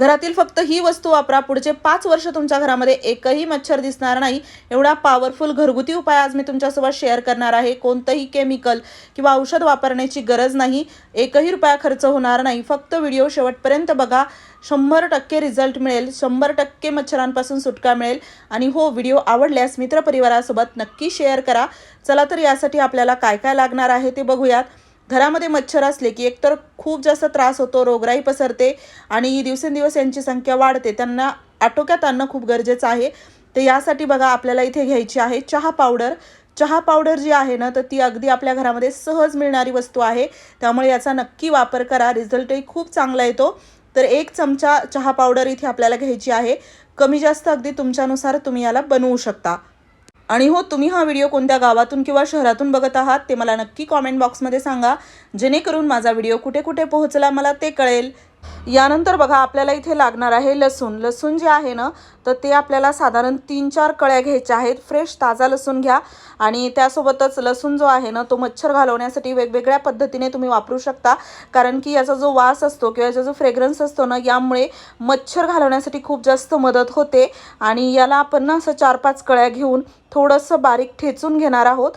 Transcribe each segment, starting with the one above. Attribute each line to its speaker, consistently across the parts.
Speaker 1: घरातील फक्त ही वस्तू वापरा. पुढचे पाच वर्ष तुमच्या घरामध्ये एकही मच्छर दिसणार नाही. एवढा पॉवरफुल घरगुती उपाय आज मी तुमच्यासोबत शेअर करणार आहे. कोणतंही केमिकल किंवा औषध वापरण्याची गरज नाही. एकही रुपया खर्च होणार नाही. फक्त व्हिडिओ शेवटपर्यंत बघा. शंभर टक्के रिझल्ट मिळेल. शंभर टक्के मच्छरांपासून सुटका मिळेल. आणि हो व्हिडिओ आवडल्यास मित्रपरिवारासोबत नक्की शेअर करा. चला तर यासाठी आपल्याला काय काय लागणार आहे ते बघूयात. घरामध्ये मच्छर असले की एकतर खूप जास्त त्रास होतो रोगराई पसरते आणि दिवसेंदिवस यांची संख्या वाढते. त्यांना आटोक्यात आणणं खूप गरजेचं आहे. तर यासाठी बघा आपल्याला इथे घ्यायची आहे चहा पावडर. चहा पावडर जी आहे ना तर ती अगदी आपल्या घरामध्ये सहज मिळणारी वस्तू आहे. त्यामुळे याचा नक्की वापर करा. रिझल्टही खूप चांगला येतो. तर एक चमचा चहा पावडर इथे आपल्याला घ्यायची आहे. कमी जास्त अगदी तुमच्यानुसार तुम्ही याला बनवू शकता. आणि हो तुम्ही हा व्हिडिओ कोणत्या गावातून किंवा शहरातून बघत आहात ते मला नक्की कॉमेंट बॉक्समध्ये सांगा. जेणेकरून माझा व्हिडिओ कुठे कुठे पोहोचला मला ते कळेल. यानंतर बघा आपल्याला इथे लागणार आहे लसूण. लसूण जे आहे ना तर ते आपल्याला साधारण तीन चार कळ्या घ्यायच्या आहेत. फ्रेश ताजा लसूण घ्या. आणि त्यासोबतच लसूण जो आहे ना तो मच्छर घालवण्यासाठी वेगवेगळ्या पद्धतीने तुम्ही वापरू शकता. कारण की याचा जो वास असतो किंवा याचा जो फ्रेग्रन्स असतो ना यामुळे मच्छर घालवण्यासाठी खूप जास्त मदत होते. आणि याला आपण ना असं चार पाच कळ्या घेऊन थोडंसं बारीक ठेचून घेणार आहोत.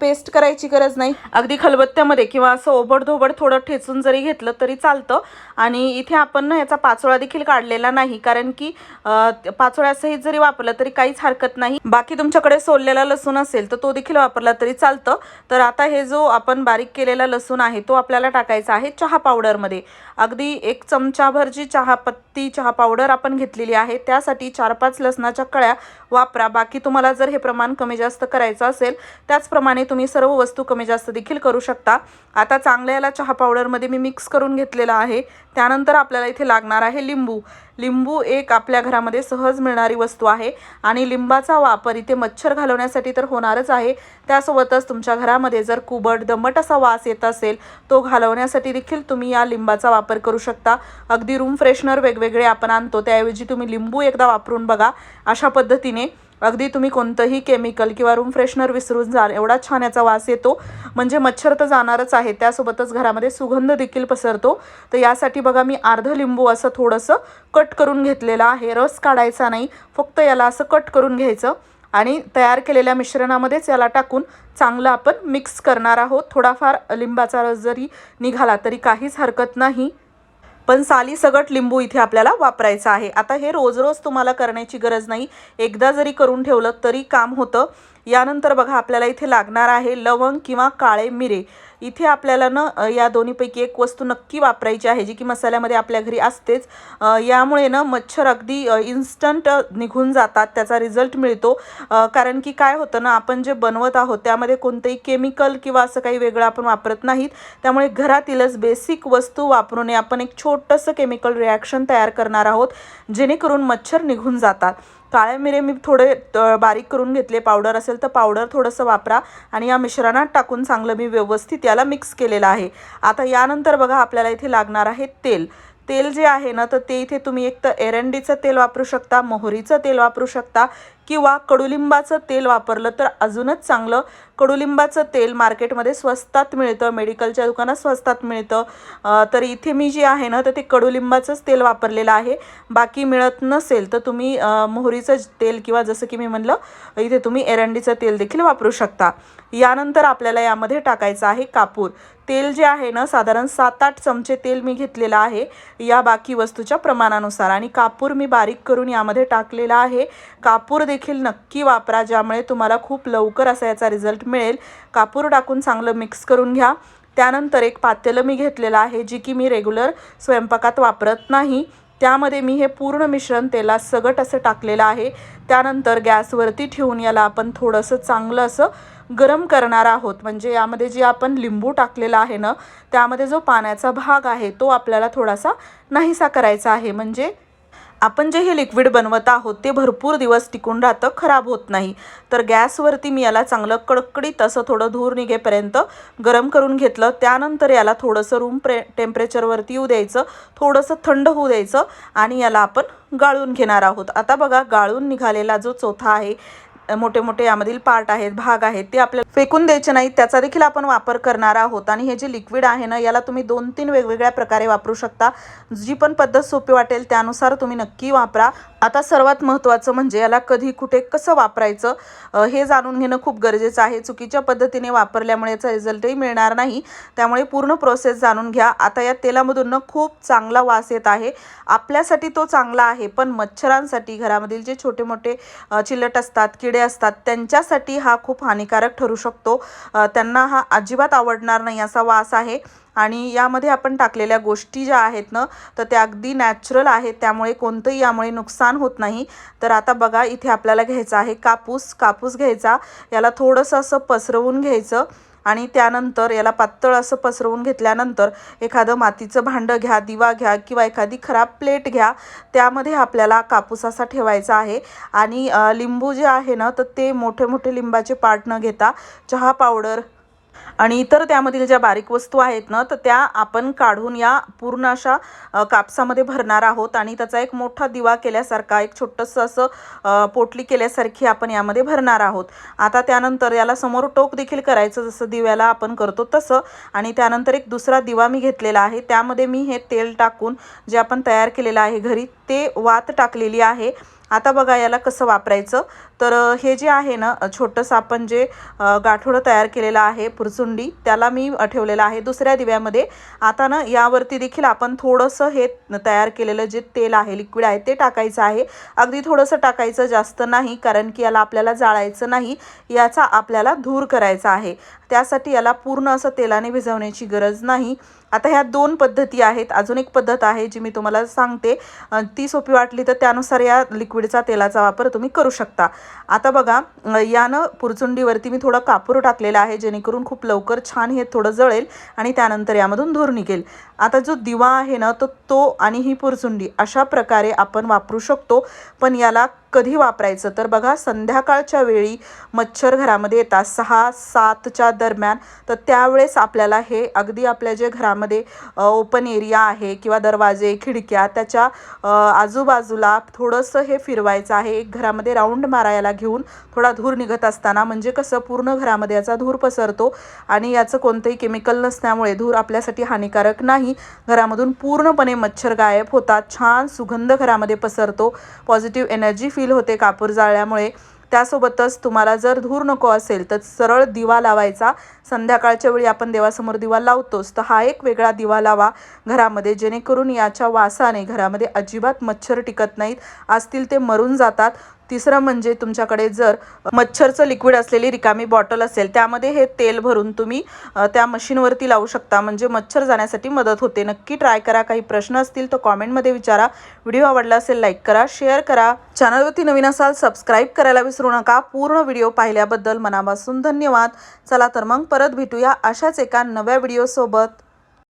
Speaker 1: पेस्ट करायची गरज नाही. अगदी खलबत्त्यामध्ये किंवा असं ओबडधोबड थोडं ठेचून जरी घेतलं तरी चालतं. आणि आणि इथे आपण ना याचा पाचोळा देखील काढलेला नाही. कारण की अ, पाचोळ्यासहित जरी वापरलं तरी काहीच हरकत नाही. बाकी तुमच्याकडे सोललेला लसूण असेल तर तो देखील वापरला तरी चालतं. तर आता हे जो आपण बारीक केलेला लसूण आहे तो आपल्याला टाकायचा आहे चहा पावडरमध्ये. अगदी एक चमचाभर जी चहापत्ती चहा पावडर आपण घेतलेली आहे त्यासाठी चार पाच लसणाच्या कळ्या वापरा. बाकी तुम्हाला जर हे प्रमाण कमी जास्त करायचं असेल त्याचप्रमाणे तुम्ही सर्व वस्तू कमी जास्त देखील करू शकता. आता चांगल्या याला चहा पावडरमध्ये मी मिक्स करून घेतलेला आहे. त्यानंतर आपल्याला इथे लागणार आहे लिंबू. लिंबू एक आपल्या घरामध्ये सहज मिळणारी वस्तू आहे आणि लिंबाचा वापर इथे मच्छर घालवण्यासाठी तर होणारच आहे. त्यासोबतच तुमच्या घरामध्ये जर कुबट दमट असा वास येत असेल तो घालवण्यासाठी देखील तुम्ही या लिंबाचा वापर करू शकता. अगदी रूम फ्रेशनर वेगवेगळे आपण आणतो त्याऐवजी तुम्ही लिंबू एकदा वापरून बघा. अशा पद्धतीने अगदी तुम्ही कोणतंही केमिकल किंवा रूम फ्रेशनर विसरून जाल एवढा छान याचा वास येतो. म्हणजे मच्छर तर जाणारच आहे त्यासोबतच घरामध्ये सुगंध देखील पसरतो. तर यासाठी बघा मी अर्ध लिंबू असं थोडंसं कट करून घेतलेलं आहे. रस काढायचा नाही फक्त याला असं कट करून घ्यायचं आणि तयार केलेल्या मिश्रणामध्येच याला टाकून चांगलं आपण मिक्स करणार आहोत. थोडाफार लिंबाचा रस जरी निघाला तरी काहीच हरकत नाही. पण साली सगट लिंबू इथे आपल्याला वापरायचं आहे. आता हे रोज रोज तुम्हाला करण्याची गरज नाही. एकदा जरी करून ठेवलं तरी काम होतं. यानंतर बघा आपल्याला इथे लागणार आहे लवंग किंवा काळे मिरे. इथे आपल्याला न या दोन्हीपैकी एक वस्तू नक्की वापरायची आहे जी की मसाल्यामध्ये आपल्या घरी असतेच. यामुळे ना मच्छर अगदी इन्स्टंट निघून जातात त्याचा रिझल्ट मिळतो. कारण की काय होतं ना आपण जे बनवत आहोत त्यामध्ये कोणतंही केमिकल किंवा असं काही वेगळं आपण वापरत नाहीत. त्यामुळे घरातीलच बेसिक वस्तू वापरून आपण एक छोटंसं केमिकल रिॲक्शन तयार करणार आहोत जेणेकरून मच्छर निघून जातात. काळे मिरे मी थोडे बारीक करून घेतले. पावडर असेल तर पावडर थोडंसं वापरा आणि या मिश्रणात टाकून चांगलं मी व्यवस्थित याला मिक्स केलेलं आहे. आता यानंतर बघा आपल्याला इथे लागणार आहे तेल. तेल जे आहे ना तर ते इथे तुम्ही एक तर एरंडीचं तेल वापरू शकता मोहरीचं तेल वापरू शकता. किंवा कडुलिंबाचं तेल वापरलं तर अजूनच चांगलं. कडुलिंबाचं तेल मार्केटमध्ये स्वस्तात मिळतं मेडिकलच्या दुकानात स्वस्तात मिळतं. तर इथे मी जे आहे ना तर ते कडुलिंबाचंच तेल वापरलेलं आहे. बाकी मिळत नसेल तर तुम्ही मोहरीचं तेल किंवा जसं की मी म्हणलं इथे तुम्ही एरंडीचं तेल देखील वापरू शकता. यानंतर आपल्याला यामध्ये टाकायचं आहे कापूर. तेल जे आहे ना साधारण सात आठ चमचे तेल मी घेतलेलं आहे या बाकी वस्तूच्या प्रमाणानुसार. आणि कापूर मी बारीक करून यामध्ये टाकलेला आहे. कापूर देखील नक्की वापरा ज्यामुळे तुम्हाला खूप लवकर असा याचा रिझल्ट मिळेल. कापूर टाकून चांगलं मिक्स करून घ्या. त्यानंतर एक पातेलं मी घेतलेलं आहे जी की मी रेग्युलर स्वयंपाकात वापरत नाही. त्यामध्ये मी हे पूर्ण मिश्रण तेलात सगट असं टाकलेलं आहे. त्यानंतर गॅसवरती ठेवून याला आपण थोडंसं चांगलं असं गरम करणार आहोत. म्हणजे यामध्ये जे आपण लिंबू टाकलेला आहे ना त्यामध्ये जो पाण्याचा भाग आहे तो आपल्याला थोडासा नाहीसा करायचा आहे. म्हणजे आपण जे हे लिक्विड बनवत आहोत ते भरपूर दिवस टिकून राहतं खराब होत नाही. तर गॅसवरती मी याला चांगलं कडकडीत असं थोडं धूर निघेपर्यंत गरम करून घेतलं. त्यानंतर याला थोडंसं रूम प्रे टेम्परेचरवरती येऊ द्यायचं थोडंसं थंड होऊ द्यायचं आणि याला आपण गाळून घेणार आहोत. आता बघा गाळून निघालेला जो चोथा आहे मोठे मोठे यामधील पार्ट आहेत भाग आहेत ते आपल्याला फेकून द्यायचे नाहीत. त्याचा देखील आपण वापर करणार आहोत. आणि हे जे लिक्विड आहे ना याला तुम्ही दोन तीन वेगवेगळ्या प्रकारे वापरू शकता. जी पण पद्धत सोपी वाटेल त्यानुसार तुम्ही नक्की वापरा. आता सर्वात महत्त्वाचं म्हणजे याला कधी कुठे कसं वापरायचं हे जाणून घेणं खूप गरजेचं आहे. चुकीच्या पद्धतीने वापरल्यामुळे याचा रिझल्टही मिळणार नाही. त्यामुळे पूर्ण प्रोसेस जाणून घ्या. आता या तेलामधून ना खूप चांगला वास येत आहे. आपल्यासाठी तो चांगला आहे पण मच्छरांसाठी घरामधील जे छोटे मोठे चिलट असतात किडे असतात. त्यांच्यासाठी हा खूप हानिकारक ठरू शकतो. त्यांना हा अजिबात आवडणार नाही असा वास आहे. आणि यामध्ये आपण टाकलेल्या गोष्टी ज्या आहेत ना तर त्या अगदी नॅचरल आहेत. त्यामुळे कोणतंही यामुळे नुकसान होत नाही. तर आता बघा इथे आपल्याला घ्यायचा आहे कापूस. कापूस घ्यायचा. याला थोडंसं असं पसरवून घ्यायचं. आणि त्यानंतर याला पातळ असं पसरवून घेतल्यानंतर एखादं मातीचं भांडं घ्या दिवा घ्या किंवा एखादी खराब प्लेट घ्या त्यामध्ये आपल्याला कापूस असा ठेवायचा आहे. आणि लिंबू जे आहे ना तर ते मोठे मोठे लिंबाचे पार्ट न घेता चहा पावडर आणि इतर त्यामधील ज्या बारीक वस्तू आहेत ना तर त्या आपण काढून या पूर्ण अशा कापसामध्ये भरणार आहोत आणि त्याचा एक मोठा दिवा केल्यासारखा एक छोटंसं असं पोटली केल्यासारखी आपण यामध्ये भरणार आहोत. आता त्यानंतर याला समोर टोक देखील करायचं जसं दिव्याला आपण करतो तसं. आणि त्यानंतर एक दुसरा दिवा मी घेतलेला आहे. त्यामध्ये मी हे तेल टाकून जे आपण तयार केलेलं आहे घरी ते वात टाकलेली आहे. आता बघा याला कसं वापरायचं. तर हे जे आहे ना छोटंसं आपण जे गाठोडं तयार केलेलं आहे पुरचुंडी त्याला मी ठेवलेलं आहे दुसऱ्या दिव्यामध्ये. आता ना यावरती देखील आपण थोडंसं हे तयार केलेलं जे तेल आहे लिक्विड आहे ते टाकायचं आहे. अगदी थोडंसं टाकायचं जास्त नाही कारण की याला आपल्याला जाळायचं नाही. याचा आपल्याला धूर करायचा आहे. त्यासाठी याला पूर्ण असं तेलाने भिजवण्याची गरज नाही. आता ह्या दोन पद्धती आहेत. अजून एक पद्धत आहे जी मी तुम्हाला सांगते. ती सोपी वाटली तर त्यानुसार या लिक्विडचा तेलाचा वापर तुम्ही करू शकता. आता बघा यानं पुरचुंडीवरती मी थोडं कापूर टाकलेलं आहे जेणेकरून खूप लवकर छान हे थोडं जळेल आणि त्यानंतर यामधून धूर निघेल. आता जो दिवा आहे ना तो तो आणि ही पुरचुंडी अशा प्रकारे आपण वापरू शकतो. पण याला कधी वापरायचं? तर बघा संध्याकाळच्या वेळी मच्छर घरामध्ये येतात सहा सातच्या दरम्यान. तर त्यावेळेस आपल्याला हे अगदी आपल्या जे घरामध्ये ओपन एरिया आहे किंवा दरवाजे खिडक्या त्याच्या आजूबाजूला थोडंसं हे फिरवायचं आहे. एक घरामध्ये राऊंड मारायला घेऊन थोडा धूर निघत असताना म्हणजे कसं पूर्ण घरामध्ये याचा धूर पसरतो आणि याचं कोणतंही केमिकल नसल्यामुळे धूर आपल्यासाठी हानिकारक नाही. घरामधून पूर्णपणे मच्छर गायब होतात छान सुगंध घरामध्ये पसरतो पॉझिटिव्ह एनर्जी फील होते कापूर जाळल्यामुळे त्यासोबतच तुम्हाला जर धूर नको असेल तर सरळ दिवा लावायचा. संध्याकाळच्या वेळी आपण देवासमोर दिवा लावतोच तर हा एक वेगळा दिवा लावा घरामध्ये जेणेकरून याच्या वासाने घरामध्ये अजिबात मच्छर टिकत नाहीत. असतील ते मरून जातात. तिसरं म्हणजे तुमच्याकडे जर मच्छरचं लिक्विड असलेली रिकामी बॉटल असेल त्यामध्ये हे तेल भरून तुम्ही त्या मशीनवरती लावू शकता. म्हणजे मच्छर जाण्यासाठी मदत होते. नक्की ट्राय करा. काही प्रश्न असतील तर कॉमेंटमध्ये विचारा. व्हिडिओ आवडला असेल लाईक करा शेअर करा. चॅनलवरती नवीन असाल सबस्क्राईब करायला विसरू नका. पूर्ण व्हिडिओ पाहिल्याबद्दल मनापासून धन्यवाद. चला तर मग परत भेटूया अशाच एका नव्या व्हिडिओसोबत